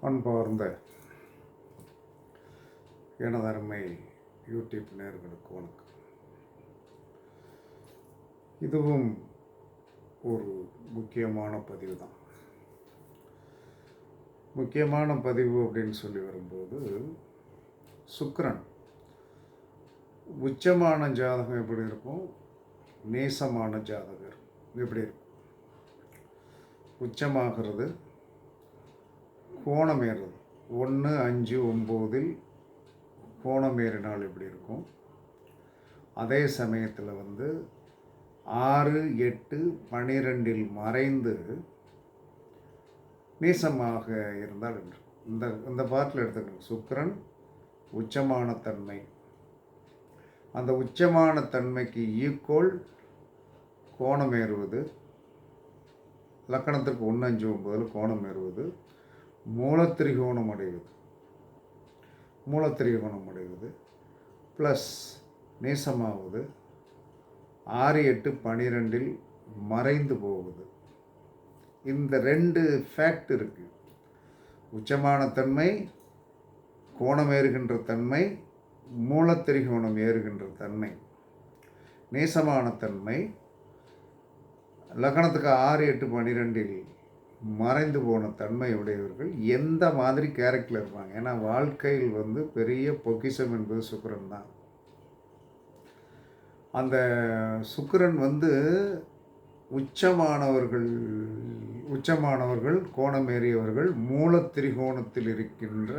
அன்பார்ந்த எனதருமை யூடியூப் நேர்களுக்கு வணக்கம். இதுவும் ஒரு முக்கியமான பதிவு தான் முக்கியமான பதிவு அப்படின்னு சொல்லி வரும்போது சுக்கரன். உச்சமான ஜாதகம் எப்படி இருக்கும்? நேசமான ஜாதகர் எப்படி இருக்கும்? உச்சமாகிறது கோணமேறுறது ஒன்று அஞ்சு ஒம்போதில் கோணமேறினால் எப்படி இருக்கும்? அதே சமயத்தில் வந்து ஆறு எட்டு பனிரெண்டில் மறைந்து நீசமாக இருந்தால் என்று. இந்த இந்த பாட்டில் எடுத்துக்கணும் சுக்கிரன் உச்சமான தன்மை. அந்த உச்சமான தன்மைக்கு ஈக்குவல் கோணமேறுவது. லக்கணத்திற்கு ஒன்று அஞ்சு ஒம்பதில் கோணம் ஏறுவது மூலத்திரிகோணம் அடைவது. மூலத்திரிகோணம் அடைவது ப்ளஸ் நேசமாவது ஆறு எட்டு பனிரெண்டில் மறைந்து போவது. இந்த ரெண்டு ஃபேக்ட் இருக்குது உச்சமான தன்மை கோணம் ஏறுகின்ற தன்மை மூலத்திரிகோணம் ஏறுகின்ற தன்மை. நேசமான தன்மை லக்னத்துக்கு ஆறு எட்டு பன்னிரெண்டில் மறைந்து போன தன்மை உடையவர்கள் எந்த மாதிரி கேரக்டரில் இருப்பாங்க? ஏன்னா வாழ்க்கையில் வந்து பெரிய பொக்கிஷம் என்பது சுக்கிரன் தான். அந்த சுக்கிரன் வந்து உச்சமானவர்கள் உச்சமானவர்கள் கோணமேறியவர்கள் மூலத்திரிகோணத்தில் இருக்கின்ற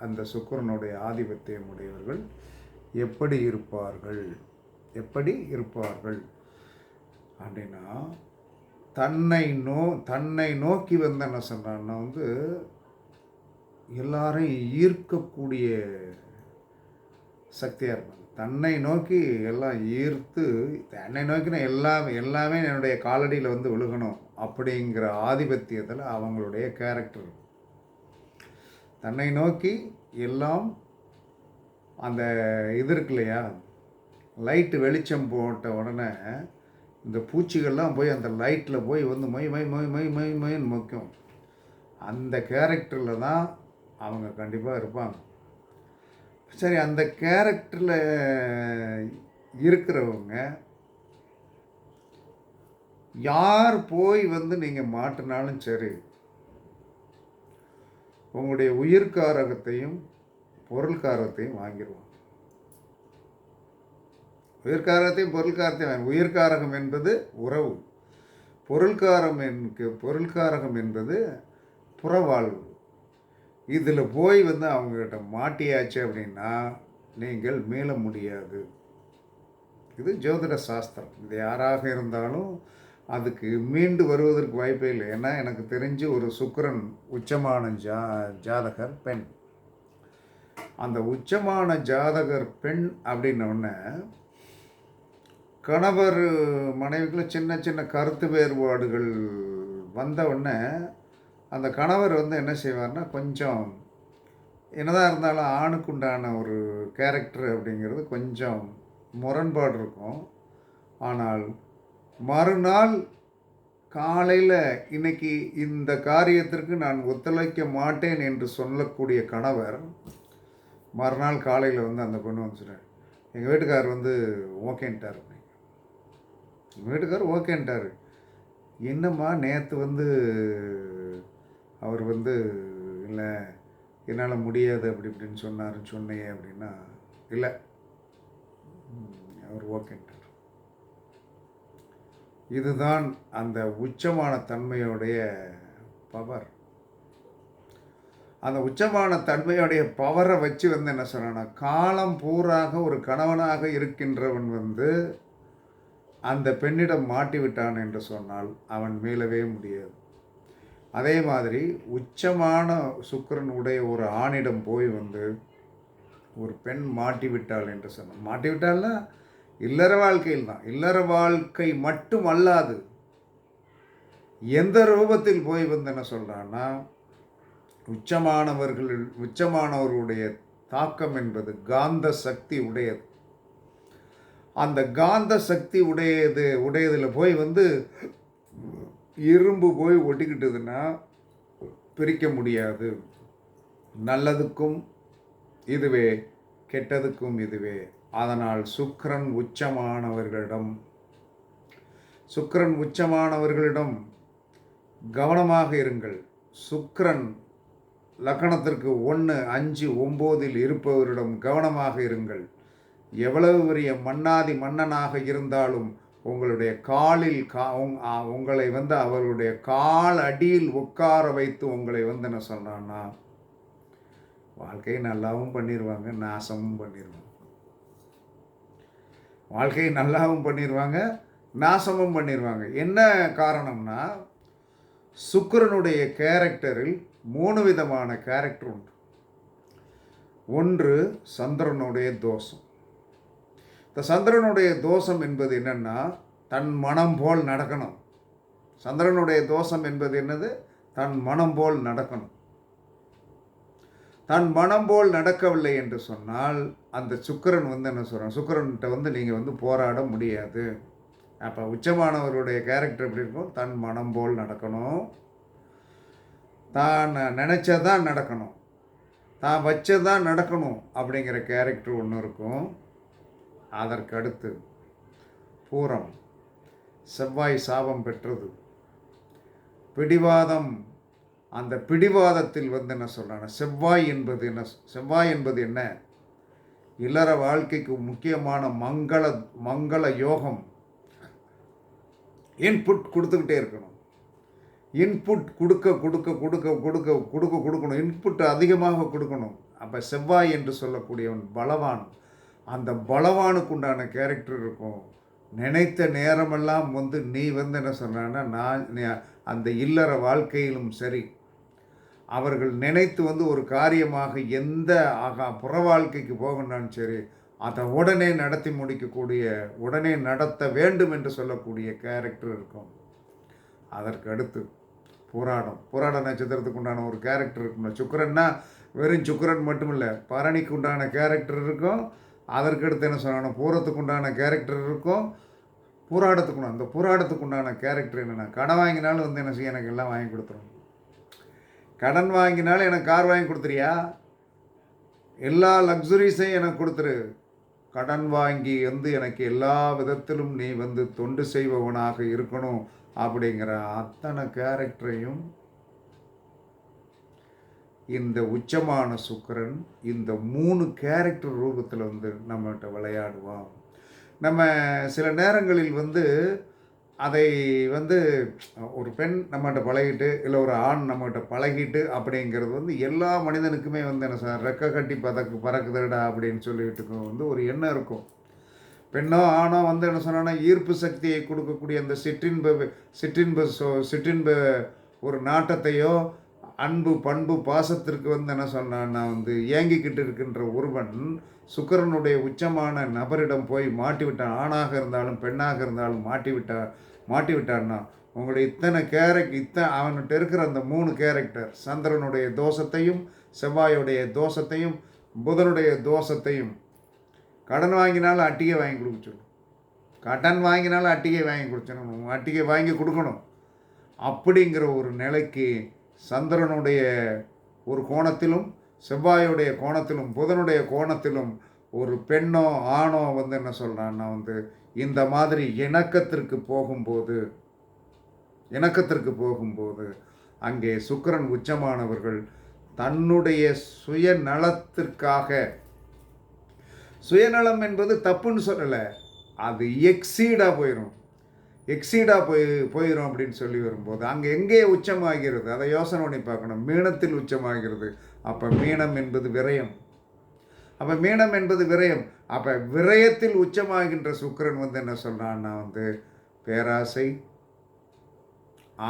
அந்த சுக்கிரனுடைய ஆதிபத்தியம் உடையவர்கள் எப்படி இருப்பார்கள்? எப்படி இருப்பார்கள்? அப்படின்னா தன்னை நோ தன்னை நோக்கி வந்து என்ன சொல்கிறான்னா வந்து எல்லாரையும் ஈர்க்கக்கூடிய சக்தியாக இருப்பாங்க. தன்னை நோக்கி எல்லாம் ஈர்த்து தன்னை நோக்கினா எல்லாமே எல்லாமே என்னுடைய காலடியில் வந்து விழுகணும் அப்படிங்கிற ஆதிபத்தியத்தில் அவங்களுடைய கேரக்டர் தன்னை நோக்கி எல்லாம் அந்த இது இருக்கு இல்லையா? லைட்டு வெளிச்சம் போட்ட உடனே இந்த பூச்சிகள்லாம் போய் அந்த லைட்டில் போய் வந்து மை மை மை மை மை மைன்னு முக்கியம் அந்த கேரக்டரில் தான் அவங்க கண்டிப்பாக இருப்பாங்க. சரி அந்த கேரக்டரில் இருக்கிறவங்க யார் போய் வந்து நீங்கள் மாட்டினாலும் சரி உங்களுடைய உயிர்காரகத்தையும் பொருள்காரகத்தையும் வாங்கிடுவாங்க உயிர்காரத்தையும் பொருள்காரத்தையும் உயிர்காரகம் என்பது உறவு. பொருள்காரம் என்று பொருள்காரகம் என்பது புறவாழ்வு. இதில் போய் வந்து அவங்கக்கிட்ட மாட்டியாச்சு அப்படின்னா நீங்கள் மீள முடியாது. இது ஜோதிட சாஸ்திரம். இது யாராக இருந்தாலும் அதுக்கு மீண்டு வருவதற்கு வாய்ப்பே இல்லை. ஏன்னா எனக்கு தெரிஞ்சு ஒரு சுக்கரன் உச்சமான ஜா ஜாதகர் பெண். அந்த உச்சமான ஜாதகர் பெண் அப்படின்னோடனே கணவர் மனைவிக்குள்ள சின்ன சின்ன கருத்து வேறுபாடுகள் வந்த உடனே அந்த கணவர் வந்து என்ன செய்வார்னா கொஞ்சம் என்னதான் இருந்தாலும் ஆணுக்குண்டான ஒரு கேரக்டர் அப்படிங்கிறது கொஞ்சம் முரண்பாடு இருக்கும். ஆனால் மறுநாள் காலையில் இன்னைக்கு இந்த காரியத்திற்கு நான் ஒத்துழைக்க மாட்டேன் என்று சொல்லக்கூடிய கணவர் மறுநாள் காலையில் வந்து அந்த பொண்ணு வந்துச்சுட்டேன் எங்கள் வீட்டுக்காரர் வந்து ஓகேன்ட்டார். வீட்டுக்கார் வீட்டுக்காரர் ஓகேன்ட்டார். என்னம்மா நேற்று வந்து அவர் வந்து இல்லை என்னால் முடியாது அப்படி இப்படின்னு சொன்னாருன்னு சொன்னையே அப்படின்னா இல்லை. அவர் ஓகேன்ட்டார். இதுதான் அந்த உச்சமான தன்மையுடைய பவர் அந்த உச்சமான தன்மையுடைய பவரை வச்சு வந்து என்ன சொல்கிறேன்னா காலம் பூராக ஒரு கணவனாக இருக்கின்றவன் வந்து அந்த பெண்ணிடம் மாட்டி விட்டான் என்று சொன்னால் அவன் மீளவே முடியாது. அதே மாதிரி உச்சமான சுக்கரன் உடைய ஒரு ஆணிடம் போய் வந்து ஒரு பெண் மாட்டிவிட்டாள் என்று சொன்னான். மாட்டி விட்டால்னா இல்லற வாழ்க்கையில் தான். இல்லற வாழ்க்கை மட்டும் அல்லாது எந்த ரூபத்தில் போய் வந்து என்ன சொல்கிறான்னா உச்சமானவர்கள் உச்சமானவர்களுடைய தாக்கம் என்பது காந்த சக்தி உடையது அந்த காந்த சக்தி உடையது உடையதில் போய் வந்து இரும்பு போய் ஒட்டிக்கிட்டதுன்னா பிரிக்க முடியாது. நல்லதுக்கும் இதுவே கெட்டதுக்கும் இதுவே. அதனால் சுக்கரன் உச்சமானவர்களிடம் சுக்கரன் உச்சமானவர்களிடம் கவனமாக இருங்கள். சுக்கரன் லக்கணத்திற்கு ஒன்று அஞ்சு ஒம்போதில் இருப்பவரிடம் கவனமாக இருங்கள். எவ்வளவு பெரிய மன்னாதி மன்னனாக இருந்தாலும் உங்களுடைய காலில் கா உங்- உங்களை வந்து அவர்களுடைய கால் அடியில் உட்கார வைத்து உங்களை வந்து என்ன சொல்கிறான்னா வாழ்க்கையை நல்லாவும் பண்ணிடுவாங்க நாசமும் பண்ணிடுவாங்க வாழ்க்கையை நல்லாவும் பண்ணிடுவாங்க நாசமும் பண்ணிடுவாங்க என்ன காரணம்னா சுக்கிரனுடைய கேரக்டரில் மூணு விதமான கேரக்டர் உண்டு. ஒன்று சந்திரனுடைய தோஷம். இந்த சந்திரனுடைய தோஷம் என்பது என்னன்னா தன் மனம் போல் நடக்கணும். சந்திரனுடைய தோஷம் என்பது என்னது? தன் மனம் போல் நடக்கணும். தன் மனம் போல் நடக்கவில்லை என்று சொன்னால் அந்த சுக்கிரன் வந்து என்ன சொல்கிறான் சுக்கிரன்கிட்ட வந்து நீங்கள் வந்து போராட முடியாது. அப்போ உச்சமானவருடைய கேரக்டர் எப்படி இருக்கும்? தன் மனம் போல் நடக்கணும். தான் நினச்சதான் நடக்கணும். தான் வச்சதான் நடக்கணும் அப்படிங்கிற கேரக்டர் ஒன்று இருக்கும். அதற்கு அடுத்து பூரம் செவ்வாய் சாபம் பெற்றது. பிடிவாதம் அந்த பிடிவாதத்தில் வந்து என்ன சொல்கிறாங்க செவ்வாய் என்பது என்ன செவ்வாய் என்பது என்ன? இல்லற வாழ்க்கைக்கு முக்கியமான மங்கள மங்கள யோகம். இன்புட் கொடுத்துக்கிட்டே இருக்கணும். இன்புட் கொடுக்க கொடுக்க கொடுக்க கொடுக்க கொடுக்க கொடுக்கணும். இன்புட் அதிகமாக கொடுக்கணும். அப்போ செவ்வாய் என்று சொல்லக்கூடியவன் பலவான். அந்த பலவானுக்கு உண்டான கேரக்டர் இருக்கும். நினைத்த நேரமெல்லாம் வந்து நீ வந்து என்ன சொன்னான்னா நான் அந்த இல்லற வாழ்க்கையிலும் சரி அவர்கள் நினைத்து வந்து ஒரு காரியமாக எந்த ஆகா புற வாழ்க்கைக்கு போகணும்னாலும் சரி அதை உடனே நடத்தி முடிக்கக்கூடிய உடனே நடத்த வேண்டும் என்று சொல்லக்கூடிய கேரக்டர் இருக்கும். அதற்கு அடுத்து போராடம் போராட நட்சத்திரத்துக்கு உண்டான ஒரு கேரக்டர் இருக்கும்ல. சுக்கரன்னா வெறும் சுக்கரன் மட்டும் இல்லை பரணிக்கு உண்டான கேரக்டர் இருக்கும். அதற்கடுத்து என்ன சொல்லணும் பூரத்துக்கு உண்டான கேரக்டர் இருக்கும் போராடத்துக்கு அந்த போராட்டத்துக்கு உண்டான கேரக்டர் என்னென்னா கடன் வாங்கினாலும் வந்து என்ன செய்ய எனக்கு எல்லாம் வாங்கி கொடுத்துரும். கடன் வாங்கினாலும் எனக்கு கார் வாங்கி கொடுத்துறியா? எல்லா லக்ஸுரிஸையும் எனக்கு கொடுத்துரு. கடன் வாங்கி வந்து எனக்கு எல்லா விதத்திலும் நீ வந்து தொண்டு செய்பவனாக இருக்கணும் அப்படிங்கிற அத்தனை கேரக்டரையும் இந்த உச்சமான சுக்கிரன் இந்த மூணு கேரக்டர் ரூபத்தில் வந்து நம்மகிட்ட விளையாடுவான். நம்ம சில நேரங்களில் வந்து அதை வந்து ஒரு பெண் நம்மகிட்ட பழகிட்டு இல்லை ஒரு ஆண் நம்மகிட்ட பழகிட்டு அப்படிங்கிறது வந்து எல்லா மனிதனுக்குமே வந்து என்ன சார் ரெக்க கட்டி பதக்கு பறக்குதுடா அப்படின்னு சொல்லிட்டு வந்து ஒரு எண்ணம் இருக்கும். பெண்ணோ ஆணோ வந்து என்ன சொன்னான்னா ஈர்ப்பு சக்தியை கொடுக்கக்கூடிய அந்த சிற்றின்ப சிற்றின்ப சோ சிற்றின்ப ஒரு நாட்டத்தையோ அன்பு பண்பு பாசத்திற்கு வந்து என்ன சொன்னான்னா வந்து ஏங்கிக்கிட்டு இருக்கின்ற ஒருவன் சுக்கிரனுடைய உச்சமான நபரிடம் போய் மாட்டி விட்டான் ஆணாக இருந்தாலும் பெண்ணாக இருந்தாலும் மாட்டி விட்டா மாட்டி விட்டான்னா உங்களுடைய இத்தனை கேரக்ட் இத்தனை அவன்கிட்ட இருக்கிற அந்த மூணு கேரக்டர் சந்திரனுடைய தோஷத்தையும் செவ்வாயுடைய தோஷத்தையும் புதனுடைய தோஷத்தையும் கடன் வாங்கினாலும் அட்டிகை வாங்கி கொடுக்க சொல்லணும் கடன் வாங்கினாலும் அட்டிகை வாங்கி கொடுக்கணும். அட்டிகை வாங்கி கொடுக்கணும். அப்படிங்கிற ஒரு நிலைக்கு சந்திரனுடைய ஒரு கோணத்திலும் செவ்வாயுடைய கோணத்திலும் புதனுடைய கோணத்திலும் ஒரு பெண்ணோ ஆணோ வந்து என்ன சொல்கிறான்னா வந்து இந்த மாதிரி இணக்கத்திற்கு போகும்போது இணக்கத்திற்கு போகும்போது அங்கே சுக்கிரன் உச்சமானவர்கள் தன்னுடைய சுயநலத்திற்காக சுயநலம் என்பது தப்புன்னு சொல்லலை அது எக்ஸீடாக போயிடும் எக்ஸீடாக போய் போயிடும் அப்படின்னு சொல்லி வரும்போது அங்கே எங்கே உச்சமாகிறது? அதை யோசனை பண்ணி பார்க்கணும். மீனத்தில் உச்சமாகிறது. அப்போ மீனம் என்பது விரயம். அப்போ மீனம் என்பது விரயம். அப்போ விரயத்தில் உச்சமாகின்ற சுக்கிரன் வந்து என்ன சொல்கிறான்னா வந்து பேராசை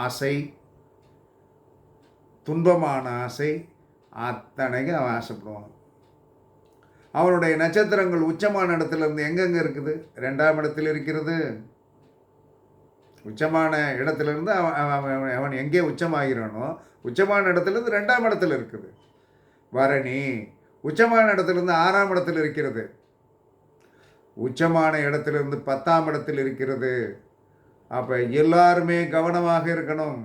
ஆசை துன்பமான ஆசை அத்தனைக்கும் அவன் ஆசைப்படுவான். அவனுடைய நட்சத்திரங்கள் உச்சமான இடத்துல இருந்து எங்கெங்கே இருக்குது? ரெண்டாம் இடத்தில் இருக்கிறது. உச்சமான இடத்துலேருந்து அவன் அவன் அவன் எங்கே உச்சமாகிறானோ உச்சமான இடத்துலேருந்து ரெண்டாம் இடத்துல இருக்குது. பரணி உச்சமான இடத்துலேருந்து ஆறாம் இடத்தில் இருக்கிறது. உச்சமான இடத்துலேருந்து பத்தாம் இடத்தில் இருக்கிறது. அப்போ எல்லாருமே கவனமாக இருக்கணும்.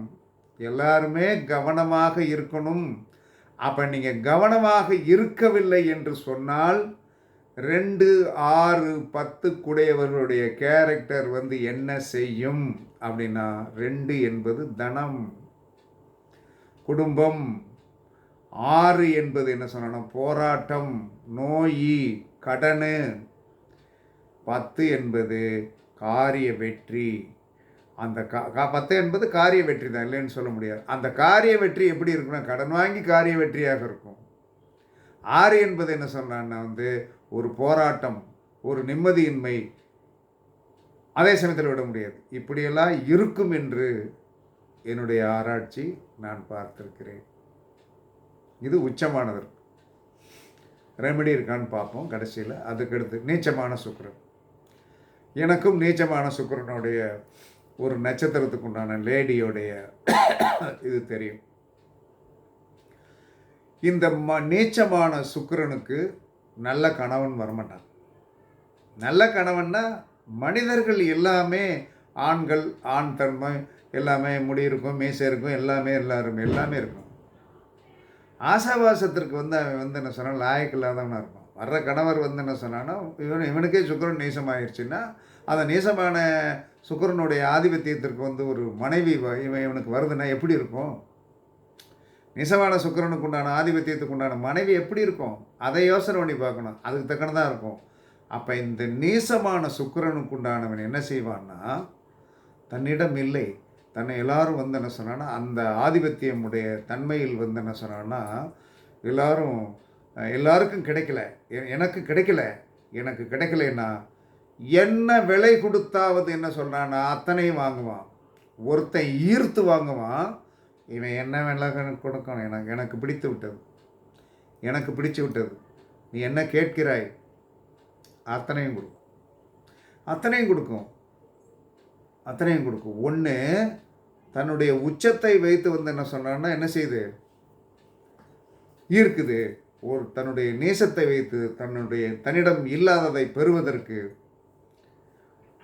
எல்லாருமே கவனமாக இருக்கணும். அப்போ நீங்கள் கவனமாக இருக்கவில்லை என்று சொன்னால் ரெண்டு ஆறு பத்து குடையவர்களுடைய கேரக்டர் வந்து என்ன செய்யும்? அப்படின்னா ரெண்டு என்பது தனம். குடும்பம். ஆறு என்பது என்ன சொன்னா போராட்டம். நோய். கடனு. பத்து என்பது காரிய வெற்றி. அந்த கா பத்து என்பது காரிய வெற்றி தான் இல்லைன்னு சொல்ல முடியாது. அந்த காரிய வெற்றி எப்படி இருக்குன்னா கடன் வாங்கி காரிய வெற்றியாக இருக்கும். ஆறு என்பது என்ன சொன்னான்னா வந்து ஒரு போராட்டம் ஒரு நிம்மதியின்மை அதே சமயத்தில் விட முடியாது. இப்படியெல்லாம் இருக்கும் என்று என்னுடைய ஆராய்ச்சி நான் பார்த்திருக்கிறேன். இது உச்சமானது. ரெமெடி இருக்கான்னு பார்ப்போம் கடைசியில். அதுக்கடுத்து நீச்சமான சுக்கரன். எனக்கும் நீச்சமான சுக்கரனுடைய ஒரு நட்சத்திரத்துக்கு உண்டான லேடியோடைய இது தெரியும். இந்த ம நீச்சமான சுக்கரனுக்கு நல்ல கணவன் வரமாட்டான். நல்ல கணவன்னா மனிதர்கள் எல்லாமே ஆண்கள் ஆண் தன்மை எல்லாமே முடி இருக்கும் மீசை இருக்கும் எல்லாமே எல்லாரும் எல்லாமே இருக்கும். ஆசாபாசத்திற்கு வந்து அவன் வந்து என்ன சொன்னால் லாயக்கு இல்லாதவனாக இருப்பான். வர்ற கணவர் வந்து என்ன சொன்னான்னா இவன் இவனுக்கே சுக்கரன் நீசமாயிருச்சுன்னா அந்த நீசமான சுக்கரனுடைய ஆதிபத்தியத்திற்கு வந்து ஒரு மனைவி இவன் இவனுக்கு வருதுன்னா எப்படி இருக்கும்? நிசமான சுக்கரனுக்கு உண்டான ஆதிபத்தியத்துக்கு உண்டான மனைவி எப்படி இருக்கும்? அதை யோசனை பண்ணி பார்க்கணும். அதுக்கு தக்கனதாக இருக்கும். அப்போ இந்த நீசமான சுக்கரனுக்கு உண்டானவன் என்ன செய்வான்னா தன்னிடம் இல்லை தன்னை எல்லாரும் வந்து என்ன சொன்னான்னா அந்த ஆதிபத்தியம் உடைய தன்மையில் வந்து என்ன சொன்னான்னா எல்லாரும் எல்லாருக்கும் கிடைக்கல எனக்கு கிடைக்கல எனக்கு கிடைக்கலன்னா என்ன விலை கொடுத்தாவது என்ன சொல்கிறான்னா அத்தனையும் வாங்குவான். ஒருத்தன் ஈர்த்து வாங்குவான். இவன் என்ன விலை கொடுக்கணும்? எனக்கு எனக்கு பிடித்து விட்டது. எனக்கு பிடிச்சு விட்டது. நீ என்ன கேட்கிறாய்? அத்தனையும் கொடுக்கும். அத்தனையும் கொடுக்கும். அத்தனையும் கொடுக்கும். ஒன்று தன்னுடைய உச்சத்தை வைத்து வந்து என்ன சொன்னான்னா என்ன செய்யுது ஈர்க்குது. ஒரு தன்னுடைய நேசத்தை வைத்து தன்னுடைய தன்னிடம் இல்லாததை பெறுவதற்கு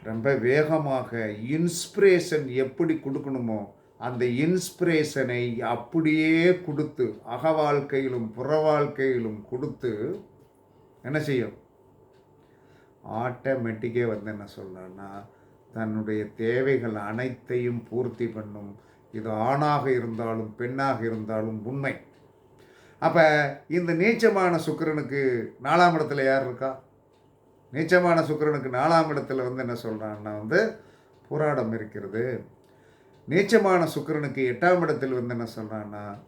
ரொம்ப வேகமாக இன்ஸ்பிரேஷன் எப்படி கொடுக்கணுமோ அந்த இன்ஸ்பிரேஷனை அப்படியே கொடுத்து அக வாழ்க்கையிலும் புற வாழ்க்கையிலும் கொடுத்து என்ன செய்யும்? ஆட்டோமேட்டிக்காக வந்து என்ன சொல்கிறேன்னா தன்னுடைய தேவைகள் அனைத்தையும் பூர்த்தி பண்ணும். இது ஆணாக இருந்தாலும் பெண்ணாக இருந்தாலும் உண்மை. அப்போ இந்த நீச்சமான சுக்கரனுக்கு நாலாம் இடத்துல யார் இருக்கா? நீச்சமான சுக்கரனுக்கு நாலாம் இடத்துல வந்து என்ன சொல்கிறான்னா வந்து போராடம் இருக்கிறது. நீச்சமான சுக்கரனுக்கு எட்டாம் இடத்தில் வந்து என்ன சொல்கிறான்னா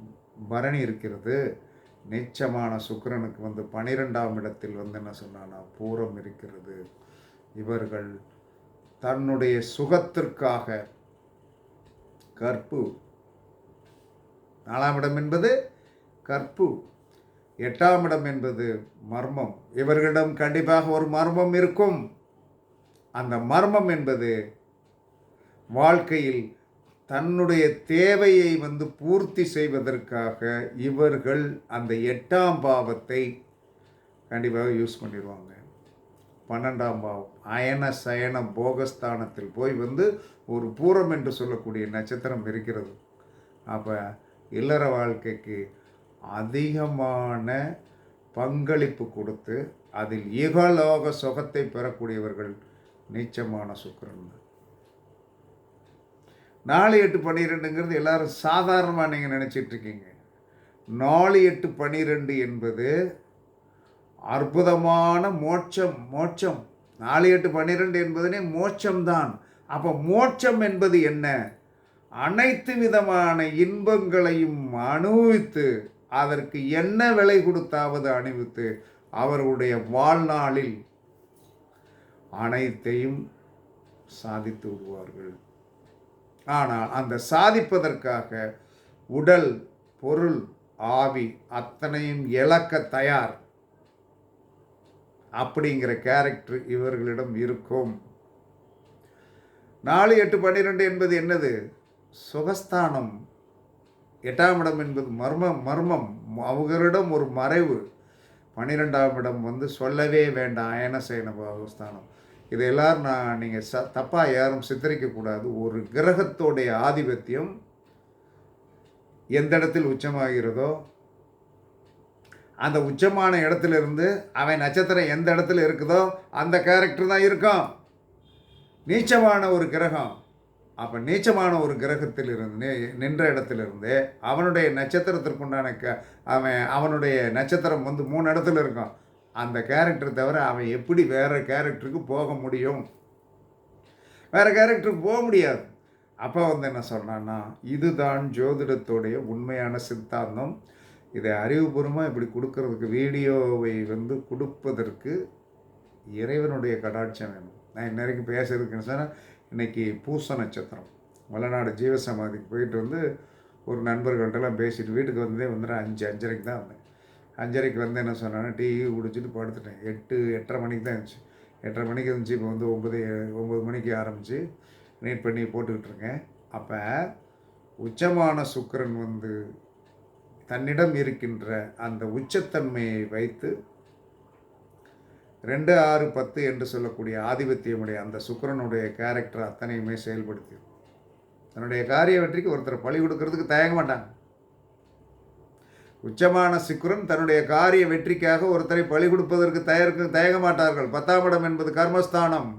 பரணி இருக்கிறது. நீச்சமான சுக்கரனுக்கு வந்து பனிரெண்டாம் இடத்தில் வந்து என்ன சொன்னான்னா பூரம் இருக்கிறது. இவர்கள் தன்னுடைய சுகத்திற்காக கற்பு. நாலாம் இடம் என்பது கற்பு. எட்டாம் இடம் என்பது மர்மம். இவர்களிடம் கண்டிப்பாக ஒரு மர்மம் இருக்கும். அந்த மர்மம் என்பது வாழ்க்கையில் தன்னுடைய தேவையை வந்து பூர்த்தி செய்வதற்காக இவர்கள் அந்த எட்டாம் பாவத்தை கண்டிப்பாக யூஸ் பண்ணிடுவாங்க. பன்னெண்டாம் பாவம் அயன சயன போகஸ்தானத்தில் போய் வந்து ஒரு பூரம் என்று சொல்லக்கூடிய நட்சத்திரம் இருக்கிறது. அப்போ இல்லற வாழ்க்கைக்கு அதிகமான பங்களிப்பு கொடுத்து அதில் இகலோக சுகத்தை பெறக்கூடியவர்கள் நீச்சமான சுக்கரன். நாலு எட்டு பன்னிரெண்டுங்கிறது எல்லாரும் சாதாரணமாக நீங்கள் நினச்சிட்ருக்கீங்க. நாலு எட்டு பன்னிரெண்டு என்பது அற்புதமான மோட்சம் மோட்சம். நாலு எட்டு பன்னிரெண்டு என்பதனே மோட்சம்தான். அப்போ மோட்சம் என்பது என்ன? அனைத்து விதமான இன்பங்களையும் அனுபவித்து அதற்கு என்ன விலை கொடுத்தாவது அணிவித்து அவருடைய வாழ்நாளில் அனைத்தையும் சாதித்து விடுவார்கள். ஆனால் அந்த சாதிப்பதற்காக உடல் பொருள் ஆவி அத்தனையும் இழக்க தயார். அப்படிங்கிற கேரக்டர் இவர்களிடம் இருக்கும். நாலு எட்டு பன்னிரெண்டு என்பது என்னது? சுகஸ்தானம். எட்டாம் இடம் என்பது மர்மம் மர்மம். அவர்களிடம் ஒரு மறைவு. பன்னிரெண்டாம் இடம் வந்து சொல்லவே வேண்டாம். அயன சேன சுகஸ்தானம் இது எல்லோரும் நான் நீங்கள் ச தப்பாக யாரும் சித்தரிக்கக்கூடாது ஒரு கிரகத்தோடைய ஆதிபத்தியம் எந்த இடத்தில் உச்சமாகிறதோ அந்த உச்சமான இடத்துல இருந்து அவன் நட்சத்திரம் எந்த இடத்துல இருக்குதோ அந்த கேரக்டர் தான் இருக்கும் நீச்சமான ஒரு கிரகம். அப்போ நீச்சமான ஒரு கிரகத்தில் இருந்து நின்ற இடத்துலேருந்து அவனுடைய நட்சத்திரத்திற்குண்டான க அவன் அவனுடைய நட்சத்திரம் வந்து மூணு இடத்துல இருக்கும். அந்த கேரக்டர் தவிர அவன் எப்படி வேறு கேரக்டருக்கு போக முடியும்? வேறு கேரக்டருக்கு போக முடியாது. அப்போ வந்து என்ன சொன்னான்னா இதுதான் ஜோதிடத்துடைய உண்மையான சித்தாந்தம். இதை அறிவுபூர்வமாக இப்படி கொடுக்கறதுக்கு வீடியோவை வந்து கொடுப்பதற்கு இறைவனுடைய கடாட்சம் வேணும். நான் இன்ன பேசுறதுக்குன்னு சொன்னால் இன்றைக்கி பூச நட்சத்திரம். வளநாடு ஜீவசமாதிக்கு போயிட்டு வந்து ஒரு நண்பர்கள்ட்டெல்லாம் பேசிட்டு வீட்டுக்கு வந்ததே வந்துட்டு அஞ்சு அஞ்சரைக்கு தான் வந்தேன். அஞ்சரைக்கு வந்து என்ன சொன்னேன்னா டீ குடிச்சிட்டு படுத்துட்டேன். எட்டு எட்டரை மணிக்கு தான் இருந்துச்சு. எட்டரை மணிக்கு இருந்துச்சு இப்போ வந்து ஒம்பது ஒம்பது மணிக்கு ஆரம்பித்து நீட் பண்ணி போட்டுக்கிட்டு இருக்கேன். அப்போ உச்சமான சுக்கிரன் வந்து தன்னிடம் இருக்கின்ற அந்த உச்சத்தன்மையை வைத்து ரெண்டு ஆறு பத்து என்று சொல்லக்கூடிய ஆதிபத்தியமுடைய அந்த சுக்கிரனுடைய கேரக்டர் அத்தனையுமே செயல்படுத்தி தன்னுடைய காரிய வெற்றிக்கு ஒருத்தர் பழி கொடுக்கறதுக்கு தயங்க மாட்டாங்க. உச்சமான சிக்குரன் தன்னுடைய காரிய வெற்றிக்காக ஒருத்தரை பழி கொடுப்பதற்கு தயக்க தயங்க மாட்டார்கள். பத்தாம் இடம் என்பது கர்மஸ்தானம்.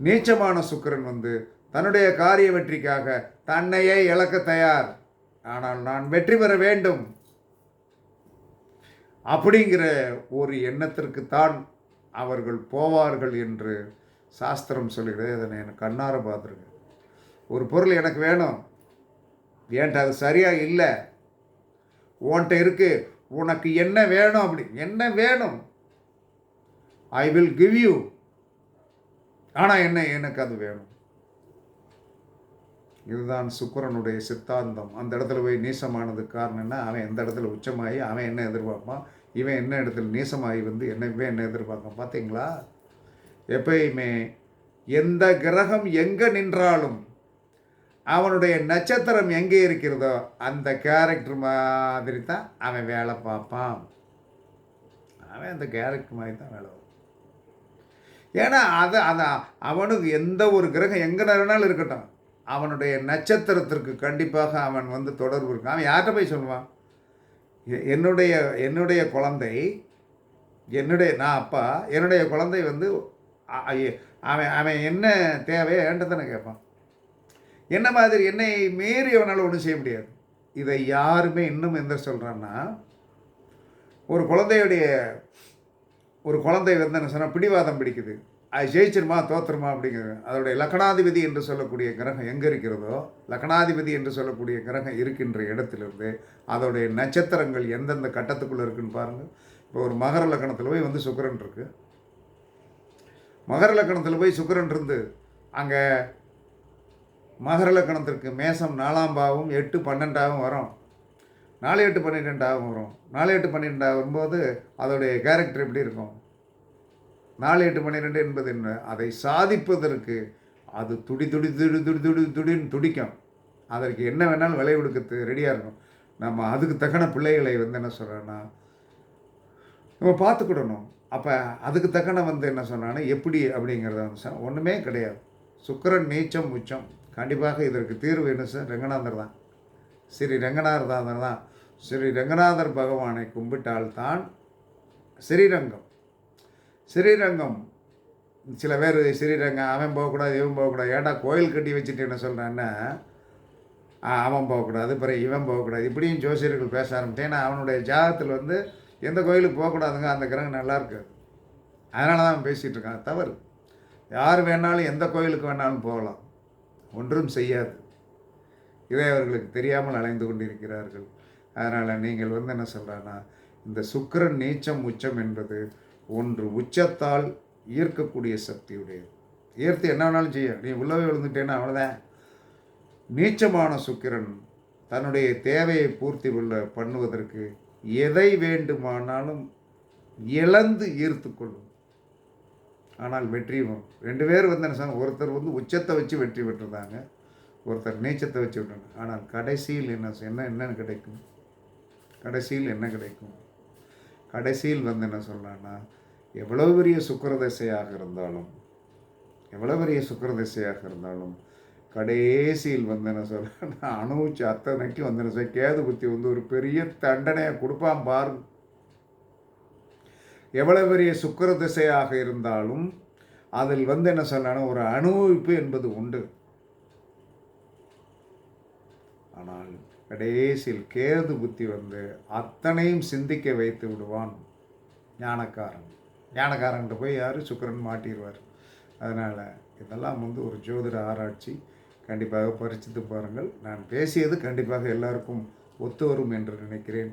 நீச்சமான சுக்கிரன் வந்து தன்னுடைய காரிய வெற்றிக்காக தன்னையே இழக்க தயார். ஆனால் நான் வெற்றி பெற வேண்டும். அப்படிங்கிற ஒரு எண்ணத்திற்குத்தான் அவர்கள் போவார்கள் என்று சாஸ்திரம் சொல்லுகிறது. அதை எனக்கு கண்ணார பார்த்துருக்கேன். ஒரு பொருள் எனக்கு வேணும். ஏன்ட்டு அது சரியாக இல்லை? உன்கிட்ட இருக்கு. உனக்கு என்ன வேணும் அப்படி. என்ன வேணும்? ஐ வில் கிவ் யூ ஆனால் என்ன? எனக்கு அது வேணும். இதுதான் சுக்கிரனுடைய சித்தாந்தம். அந்த இடத்துல போய் நீசமானதுக்கு காரணம் என்ன? அவன் எந்த இடத்துல உச்சமாகி அவன் என்ன எதிர்பார்ப்பான்? இவன் என்ன இடத்துல நீசமாகி வந்து என்ன இவன் என்ன எதிர்பார்ப்பான் பார்த்தீங்களா எப்பயுமே எந்த கிரகம் எங்கே நின்றாலும் அவனுடைய நட்சத்திரம் எங்கே இருக்கிறதோ அந்த கேரக்டர் மாதிரி தான் அவன் வேலை பார்ப்பான். அவன் அந்த கேரக்டர் மாதிரி தான் வேலை ஏன்னா அது அந்த அவனுக்கு எந்த ஒரு கிரகம் எங்கே வேணாலும் இருக்கட்டும் அவனுடைய நட்சத்திரத்திற்கு கண்டிப்பாக அவன் வந்து தொடர்பு இருக்கான் அவன் யார்கிட்ட போய் சொல்லுவான்? என்னுடைய என்னுடைய குழந்தை என்னுடைய நான் அப்பா என்னுடைய குழந்தை வந்து அவன் அவன் என்ன தேவையோ என்கிட்ட தானே கேட்பான். என்ன மாதிரி என்னை மீறி அவனால் ஒன்றும் செய்ய முடியாது. இதை யாருமே இன்னும் எந்த சொல்கிறான்னா ஒரு குழந்தையுடைய ஒரு குழந்தை வந்து என்ன சொன்னால் பிடிவாதம் பிடிக்குது. அது ஜெயிச்சிருமா தோத்துருமா அப்படிங்கிறது. அதோடைய லக்னாதிபதி என்று சொல்லக்கூடிய கிரகம் எங்கே இருக்கிறதோ லக்னாதிபதி என்று சொல்லக்கூடிய கிரகம் இருக்கின்ற இடத்திலிருந்து அதோடைய நட்சத்திரங்கள் எந்தெந்த கட்டத்துக்குள்ளே இருக்குன்னு பாருங்கள் இப்போ ஒரு மகர லக்கணத்தில் போய் வந்து சுக்கரன் இருக்கு. மகர லக்கணத்தில் போய் சுக்கரன் இருந்து அங்கே மகர லக்கணத்திற்கு மேசம் நாலாம் பாவம் எட்டு பன்னெண்டாவும் வரும். நாலு எட்டு பன்னிரெண்டாகவும் வரும். நாலு எட்டு பன்னிரெண்டாக வரும்போது அதோடைய கேரக்டர் எப்படி இருக்கும்? நாலு எட்டு பன்னிரெண்டு என்பது என்ன? அதை சாதிப்பதற்கு அது துடி துடி துடி துடி துடி துடின்னு துடிக்கும். அதற்கு என்ன வேணாலும் விலை கொடுக்கறது ரெடியாக இருக்கும். நம்ம அதுக்கு தக்கன பிள்ளைகளை வந்து என்ன சொல்கிறேன்னா நம்ம பார்த்துக்கிடணும். அப்போ அதுக்கு தக்கன வந்து என்ன சொன்னான்னா எப்படி அப்படிங்கிறத ஒன்றுமே கிடையாது. சுக்கரன் நீச்சம் உச்சம். கண்டிப்பாக இதற்கு தீர்வு என்ன சார்? ரங்கநாதர் தான். ஸ்ரீ ரங்கநாதர் தான். ஸ்ரீ ரங்கநாதர் பகவானை கும்பிட்டால்தான் ஸ்ரீரங்கம். ஸ்ரீரங்கம். சில பேர் ஸ்ரீரங்கம் அவன் போகக்கூடாது இவன் போகக்கூடாது. ஏன்டா கோயில் கட்டி வச்சுட்டு என்ன சொல்கிறான்னா அவன் போகக்கூடாது பிறகு இவன் போகக்கூடாது. இப்படியும் ஜோசியர்கள் பேச ஆரம்பித்தேன் ஏன்னா அவனுடைய ஜாதகத்தில் வந்து எந்த கோயிலுக்கு போகக்கூடாதுங்க அந்த கிரகம் நல்லா இருக்காது அதனால தான் அவன் பேசிகிட்டு இருக்கான். தவறு. யார் வேணாலும் எந்த கோயிலுக்கு வேணாலும் போகலாம். ஒன்றும் செய்யாது. இதை அவர்களுக்கு தெரியாமல் அலைந்து கொண்டிருக்கிறார்கள். அதனால் நீங்கள் வந்து என்ன சொல்கிறான்னா இந்த சுக்கிரன் நீச்சம் உச்சம் என்பது ஒன்று உச்சத்தால் ஈர்க்கக்கூடிய சக்தியுடையது. ஈர்த்து என்ன வேணாலும் செய்ய. நீ உள்ளவே விழுந்துட்டேன்னா அவ்வளோதான் நீச்சமான சுக்கிரன் தன்னுடைய தேவையை பூர்த்தி உள்ள பண்ணுவதற்கு எதை வேண்டுமானாலும் இழந்து ஈர்த்து கொள்ளும். ஆனால் வெற்றி வரும் ரெண்டு பேர் வந்து என்ன சொன்னாங்க ஒருத்தர் வந்து உச்சத்தை வச்சு வெற்றி பெற்றிருந்தாங்க ஒருத்தர் நீச்சத்தை வச்சு விட்டாங்க ஆனால் கடைசியில் என்ன என்ன என்னன்னு கிடைக்கும்? கடைசியில் என்ன கிடைக்கும்? கடைசியில் வந்து என்ன சொல்லலாம்னா எவ்வளோ பெரிய சுக்கரதிசையாக இருந்தாலும் எவ்வளோ பெரிய சுக்கரதிசையாக இருந்தாலும் கடைசியில் வந்து என்ன சொல்லலாம் நான் அத்தனைக்கும் வந்து என்ன சார் கேது புத்தி வந்து ஒரு பெரிய தண்டனையை கொடுப்பான் பாருங்க. எவ்வளவு பெரிய சுக்கர திசையாக இருந்தாலும் அதில் வந்து என்ன சொன்னாலும் ஒரு அனுபவிப்பு என்பது உண்டு. ஆனால் கடைசியில் கேது புத்தி வந்து அத்தனையும் சிந்திக்க வைத்து விடுவான் ஞானக்காரன். ஞானக்காரன்கிட்ட போய் யார்? சுக்கரன் மாட்டிடுவார். அதனால் இதெல்லாம் வந்து ஒரு ஜோதிட ஆராய்ச்சி. கண்டிப்பாக பரிச்சித்து பாருங்கள். நான் பேசியது கண்டிப்பாக எல்லாருக்கும் ஒத்து வரும் என்று நினைக்கிறேன்.